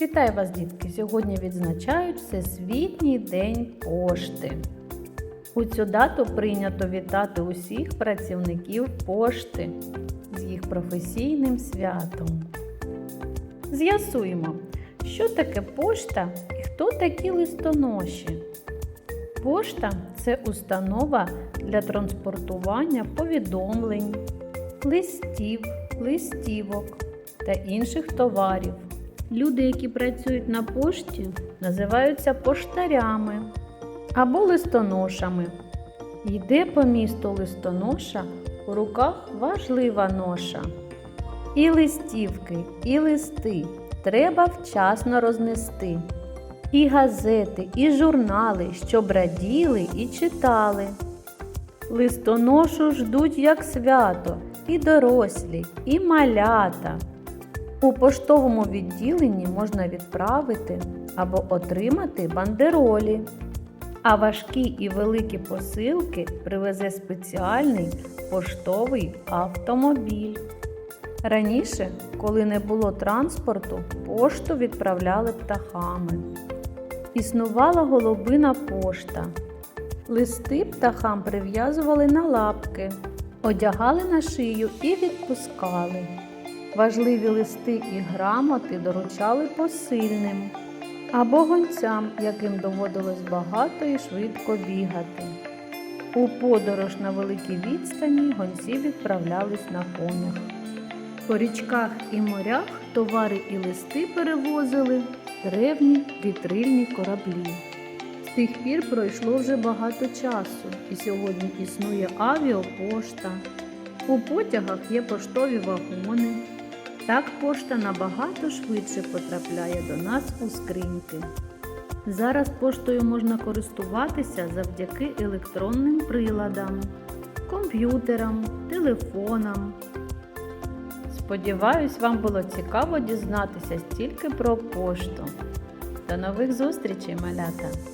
Вітаю вас, дітки! Сьогодні відзначають Всесвітній день пошти. У цю дату прийнято вітати усіх працівників пошти з їх професійним святом. З'ясуємо, що таке пошта і хто такі листоноші. Пошта це установа для транспортування повідомлень, листів, листівок та інших товарів. Люди, які працюють на пошті, називаються поштарями або листоношами. Йде по місту листоноша, у руках важлива ноша. І листівки, і листи треба вчасно рознести. І газети, і журнали, щоб раділи і читали. Листоношу ждуть як свято, і дорослі, і малята. У поштовому відділенні можна відправити або отримати бандеролі. А важкі і великі посилки привезе спеціальний поштовий автомобіль. Раніше, коли не було транспорту, пошту відправляли птахами. Існувала голубина пошта. Листи птахам прив'язували на лапки, одягали на шию і відпускали. Важливі листи і грамоти доручали посильним або гонцям, яким доводилось багато і швидко бігати. У подорож на великій відстані гонці відправлялись на конях. По річках і морях товари і листи перевозили древні вітрильні кораблі. З тих пір пройшло вже багато часу, і сьогодні існує авіапошта. У потягах є поштові вагони. Так пошта набагато швидше потрапляє до нас у скриньки. Зараз поштою можна користуватися завдяки електронним приладам, комп'ютерам, телефонам. Сподіваюсь, вам було цікаво дізнатися стільки про пошту. До нових зустрічей, малята!